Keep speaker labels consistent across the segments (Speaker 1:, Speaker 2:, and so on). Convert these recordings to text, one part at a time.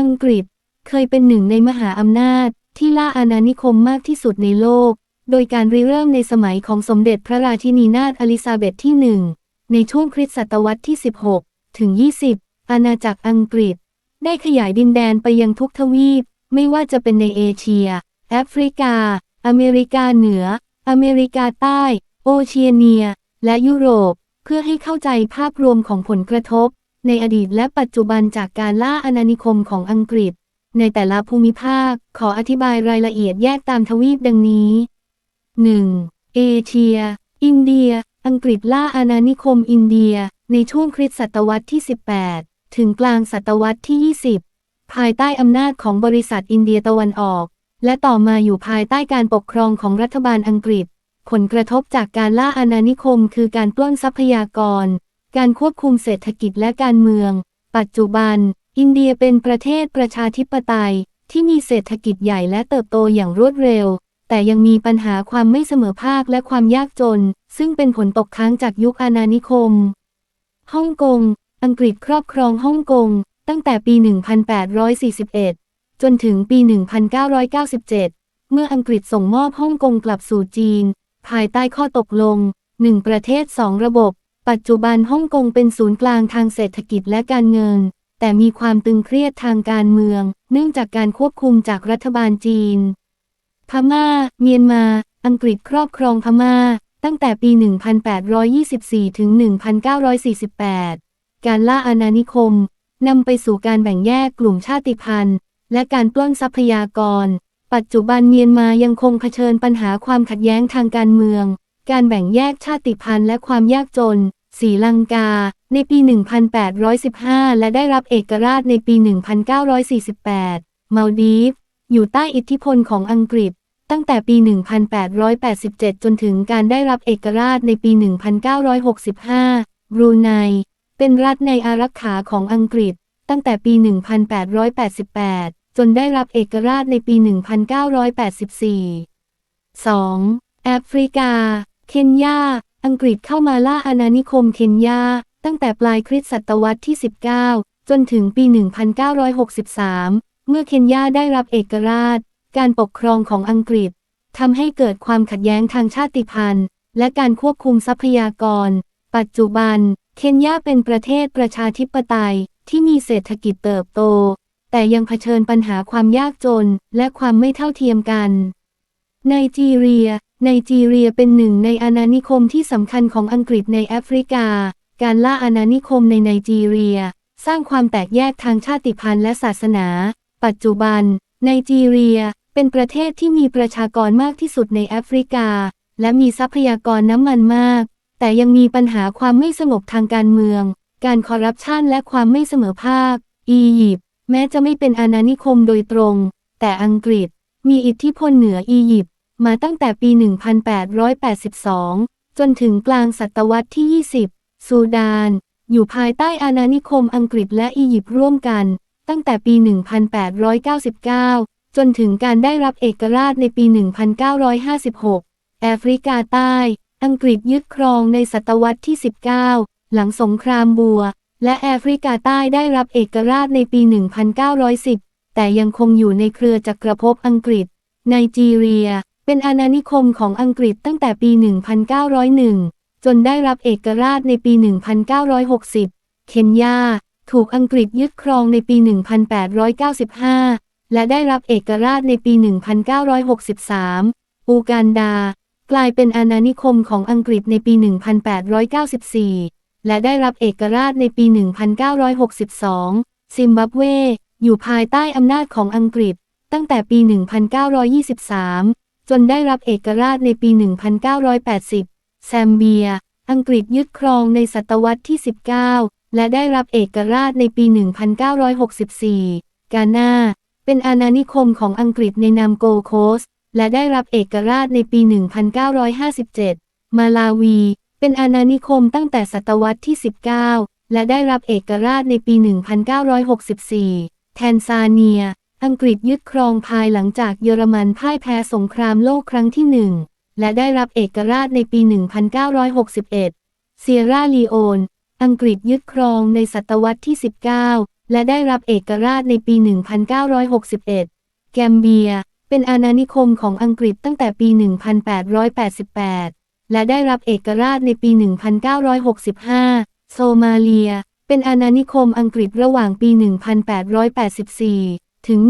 Speaker 1: อังกฤษเคยเป็นหนึ่งในมหาอำนาจที่ล่าอาณานิคมมากที่สุดในโลก โดยการริเริ่มในสมัยของสมเด็จพระราชินีนาถอลิซาเบธที่หนึ่งในช่วงคริสตศตวรรษที่ 16 ถึง 20 อาณาจักรอังกฤษ ได้ขยายดินแดนไปยังทุกทวีป ไม่ว่าจะเป็นในเอเชีย แอฟริกา อเมริกาเหนือ อเมริกาใต้ โอเชียเนีย และยุโรป เพื่อให้เข้าใจภาพรวมของผลกระทบ ในอดีตและปัจจุบันจากการล่าอาณานิคมของอังกฤษ ในแต่ละภูมิภาค ขออธิบายรายละเอียดแยกตามทวีปดังนี้ 1. เอเชีย อินเดีย อังกฤษล่าอาณานิคมอินเดีย ในช่วงคริสตศตวรรษที่ 18 ถึงกลางศตวรรษที่ 20 ภายใต้อำนาจของบริษัทอินเดียตะวันออก และต่อมาอยู่ภายใต้การปกครองของรัฐบาลอังกฤษ ผลกระทบจากการล่าอาณานิคมคือการปล้นทรัพยากร การควบคุมเศรษฐกิจและการเมือง ปัจจุบัน อินเดียเป็นประเทศประชาธิปไตย ที่มีเศรษฐกิจใหญ่และเติบโตอย่างรวดเร็ว แต่ยังมีปัญหาความไม่เสมอภาคและความยากจน ซึ่งเป็นผลตกค้างจากยุคอาณานิคม ฮ่องกง อังกฤษครอบครองฮ่องกง ตั้งแต่ปี 1841 จนถึงปี 1997 เมื่ออังกฤษส่งมอบฮ่องกงกลับสู่จีน ภายใต้ข้อตกลงหนึ่งประเทศสองระบบ ปัจจุบันฮ่องกงเป็นศูนย์กลางทางเศรษฐกิจและการเงิน แต่มีความตึงเครียดทางการเมือง เนื่องจากการควบคุมจากรัฐบาลจีน พม่า เมียนมา อังกฤษครอบครองพม่า ตั้งแต่ปี 1824 ถึง 1948 การล่าอาณานิคมนำไปสู่การแบ่งแยกกลุ่มชาติพันธุ์ และการปล้นทรัพยากร ปัจจุบันเมียนมายังคงเผชิญปัญหาความขัดแย้งทางการเมือง การแบ่งแยกชาติพันธุ์และความยากจนศรีลังกา ในปี 1815 และได้รับเอกราชในปี 1948 มาลดีฟ อยู่ใต้อิทธิพลของอังกฤษ ตั้งแต่ปี 1887 จนถึงการได้รับเอกราชในปี 1965 บรูไน เป็นรัฐในอารักขาของอังกฤษ ตั้งแต่ปี 1888 จนได้รับเอกราชในปี 1984 2. แอฟริกา เคนยา อังกฤษเข้ามาล่าอาณานิคมเคนยา ตั้งแต่ปลายคริสตศตวรรษที่ 19 จนถึงปี 1963 เมื่อเคนยาได้รับเอกราช การปกครองของอังกฤษทำให้เกิดความขัดแย้งทางชาติพันธุ์ และการควบคุมทรัพยากร ปัจจุบัน เคนยาเป็นประเทศประชาธิปไตยที่มีเศรษฐกิจเติบโต แต่ยังเผชิญปัญหาความยากจนและความไม่เท่าเทียมกัน ไนจีเรีย ไนจีเรียเป็นหนึ่งในอาณานิคมที่สำคัญของอังกฤษในแอฟริกา การล่าอาณานิคมในไนจีเรีย สร้างความแตกแยกทางชาติพันธุ์และศาสนา ปัจจุบัน ไนจีเรีย เป็นประเทศที่มีประชากรมากที่สุดในแอฟริกา และมีทรัพยากรน้ำมันมาก แต่ยังมีปัญหาความไม่สงบทางการเมือง การคอร์รัปชันและความไม่เสมอภาค อียิปต์แม้จะไม่เป็นอาณานิคมโดยตรง แต่อังกฤษมีอิทธิพลเหนืออียิปต์ มาตั้งแต่ปี 1882 จนถึงกลางศตวรรษที่ 20 ซูดาน อยู่ภายใต้อาณานิคมอังกฤษและอียิปต์ร่วมกัน ตั้งแต่ปี 1899 จนถึงการได้รับเอกราชในปี 1956 แอฟริกาใต้ อังกฤษยึดครองในศตวรรษที่ 19 หลังสงครามบัว และแอฟริกาใต้ได้รับเอกราชในปี 1910 แต่ยังคงอยู่ในเครือจักรภพอังกฤษไนจีเรีย เป็นอาณานิคมของอังกฤษตั้งแต่ปี 1901 จนได้รับเอกราชในปี 1960 เคนยา ถูกอังกฤษยึดครองในปี 1895 และได้รับเอกราชในปี 1963 อูกันดา กลายเป็นอาณานิคมของอังกฤษในปี 1894 และได้รับเอกราชในปี 1962 ซิมบับเว อยู่ภายใต้อำนาจของอังกฤษตั้งแต่ปี 1923 จนได้รับเอกราชในปี 1980 แซมเบีย อังกฤษยึดครองในศตวรรษที่ 19 และได้รับเอกราชในปี 1964 กานาเป็นอาณานิคมของอังกฤษในนามโกโคส และได้รับเอกราชในปี 1957 มาลาวี เป็นอาณานิคมตั้งแต่ศตวรรษที่ 19 และได้รับเอกราชในปี 1964 แทนซาเนีย อังกฤษยึดครองภายหลังจากเยอรมันพ่ายแพ้สงครามโลกครั้งที่หนึ่งและได้รับเอกราชในปี 1961 เซียร่าลีโอน อังกฤษยึดครองในศตวรรษที่ 19 และได้รับเอกราชในปี 1961 แกมเบีย เป็นอาณานิคมของอังกฤษตั้งแต่ปี 1888 และได้รับเอกราชในปี 1965 โซมาเลีย เป็นอาณานิคมอังกฤษระหว่างปี 1884 ถึง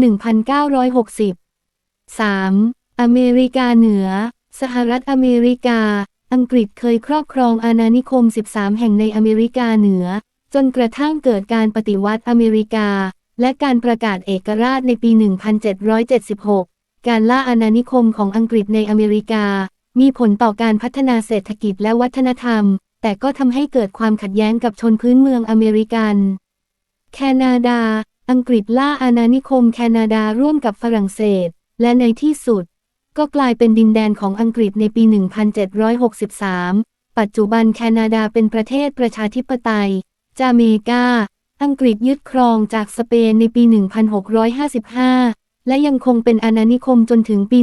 Speaker 1: 1960 3. อเมริกาเหนือ สหรัฐอเมริกา อังกฤษเคยครอบครองอาณานิคม 13 แห่งในอเมริกาเหนือ จนกระทั่งเกิดการปฏิวัติอเมริกา และการประกาศเอกราชในปี 1776 การล่าอาณานิคมของอังกฤษในอเมริกา มีผลต่อการพัฒนาเศรษฐกิจและวัฒนธรรม แต่ก็ทำให้เกิดความขัดแย้งกับชนพื้นเมืองอเมริกัน แคนาดา อังกฤษล่าอาณานิคมแคนาดาร่วมกับฝรั่งเศส และในที่สุด ก็กลายเป็นดินแดนของอังกฤษในปี 1763 ปัจจุบันแคนาดาเป็นประเทศประชาธิปไตย จาเมกา อังกฤษยึดครองจากสเปนในปี 1655 และยังคงเป็นอาณานิคมจนถึงปี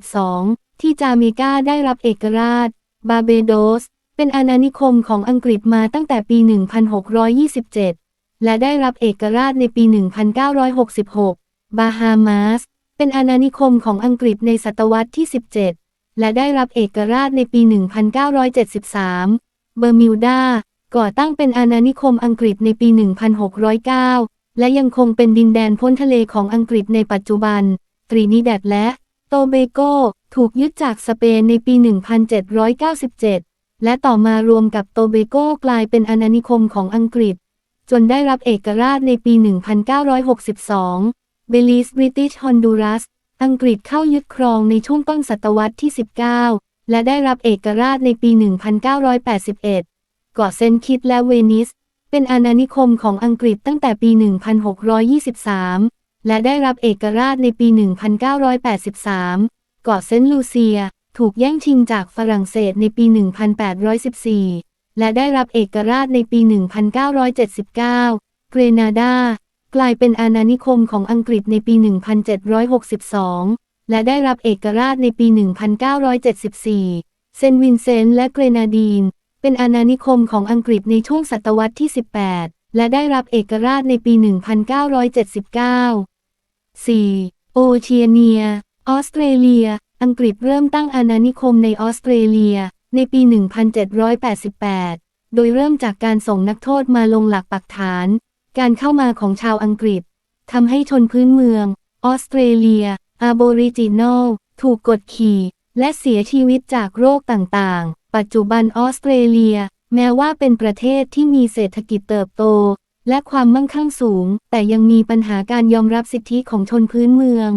Speaker 1: 1962 ที่จาเมกาได้รับเอกราช บาเบโดส เป็นอาณานิคมของอังกฤษมาตั้งแต่ปี 1627 และได้รับเอกราชในปี 1966 บาฮามาส เป็นอาณานิคมของอังกฤษในศตวรรษที่ 17 และได้รับเอกราชในปี 1973 เบอร์มิวดา ก่อตั้งเป็นอาณานิคมอังกฤษในปี 1609 และยังคงเป็นดินแดนพ้นทะเลของอังกฤษในปัจจุบัน ตรีนิแดดและโตเบโกถูกยึดจากสเปนในปี 1797 และต่อมารวมกับโตเบโกกลายเป็นอาณานิคมของอังกฤษ จนได้รับเอกราชในปี 1962 เบลีสบริติชฮอนดูรัส อังกฤษเข้ายึดครองในช่วงต้นศตวรรษที่ 19 และได้รับเอกราชในปี 1981 เกาะเซนคิตและเวนิส เป็นอาณานิคมของอังกฤษตั้งแต่ปี 1623 และได้รับเอกราชในปี 1983 เกาะเซนต์ลูเซีย ถูกแย่งชิงจากฝรั่งเศสในปี 1814 และได้รับเอกราชในปี 1979 เกรนาดา กลายเป็นอาณานิคมของอังกฤษในปี 1762 และได้รับเอกราชในปี 1974 เซนต์วินเซนต์และเกรนาดีน เป็นอาณานิคมของอังกฤษในช่วงศตวรรษที่ 18 และได้รับเอกราชในปี 1979 4. โอเชียเนีย ออสเตรเลีย อังกฤษเริ่มตั้งอาณานิคมในออสเตรเลีย ในปี 1788 โดยเริ่มจากการส่งนักโทษมาลงหลักปักฐาน การเข้ามาของชาวอังกฤษทำให้ชนพื้นเมือง ออสเตรเลียอาโบริจินอลถูกกดขี่ และเสียชีวิตจากโรคต่างๆ ปัจจุบันออสเตรเลีย แม้ว่าเป็นประเทศที่มีเศรษฐกิจเติบโต และความมั่งคั่งสูง แต่ยังมีปัญหาการยอมรับสิทธิของชนพื้นเมือง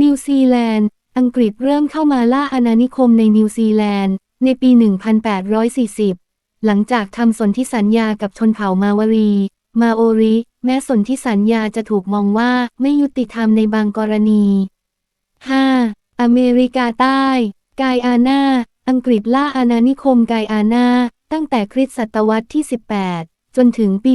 Speaker 1: นิวซีแลนด์ อังกฤษเริ่มเข้ามาล่าอาณานิคมในนิวซีแลนด์ ในปี 1840 หลังจากทำสนธิสัญญากับชนเผ่ามาวารี มาโอริ แม้สนธิสัญญาจะถูกมองว่าไม่ยุติธรรมในบางกรณี 5. อเมริกาใต้ไกอานาอังกฤษล่าอาณานิคมไกอานาตั้งแต่คริสตศตวรรษที่ 18 จนถึงปี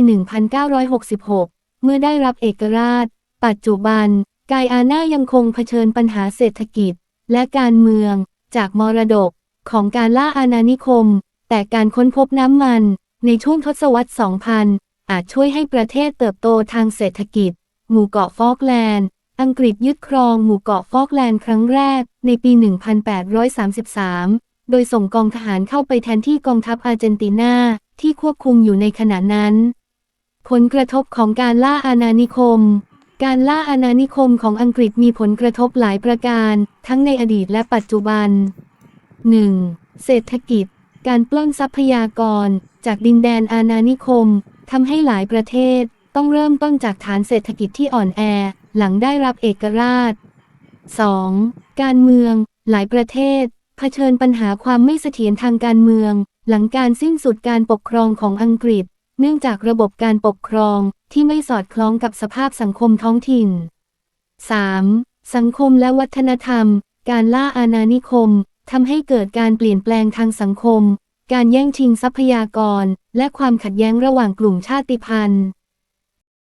Speaker 1: 1966 เมื่อได้รับเอกราช ปัจจุบันไกอานายังคงเผชิญปัญหาเศรษฐกิจ และการเมือง จากมรดก ของการล่าอาณานิคม แต่การค้นพบน้ำมัน ในช่วงทศวรรษ 2000 อาจช่วยให้ประเทศเติบโตทางเศรษฐกิจ หมู่เกาะฟอกแลนด์ อังกฤษยึดครองหมู่เกาะฟอกแลนด์ครั้งแรก ในปี 1833 โดยส่งกองทหารเข้าไปแทนที่กองทัพอาร์เจนตินาที่ควบคุมอยู่ในขณะนั้น ผลกระทบของการล่าอาณานิคม การล่าอาณานิคมของอังกฤษมีผลกระทบหลายประการ ทั้งในอดีตและปัจจุบัน 1. เศรษฐกิจ การปล้นทรัพยากร จากดินแดนอาณานิคมทำให้หลายประเทศ ต้องเริ่มต้นจากฐานเศรษฐกิจที่อ่อนแอ หลังได้รับเอกราช 2. การเมือง หลายประเทศ เผชิญปัญหาความไม่เสถียรทางการเมือง หลังการสิ้นสุดการปกครองของอังกฤษ เนื่องจากระบบการปกครองที่ไม่สอดคล้องกับสภาพสังคมท้องถิ่น 3. สังคมและวัฒนธรรม การล่าอาณานิคม ทำให้เกิดการเปลี่ยนแปลงทางสังคม การแย่งชิงทรัพยากร และความขัดแย้งระหว่างกลุ่มชาติพันธุ์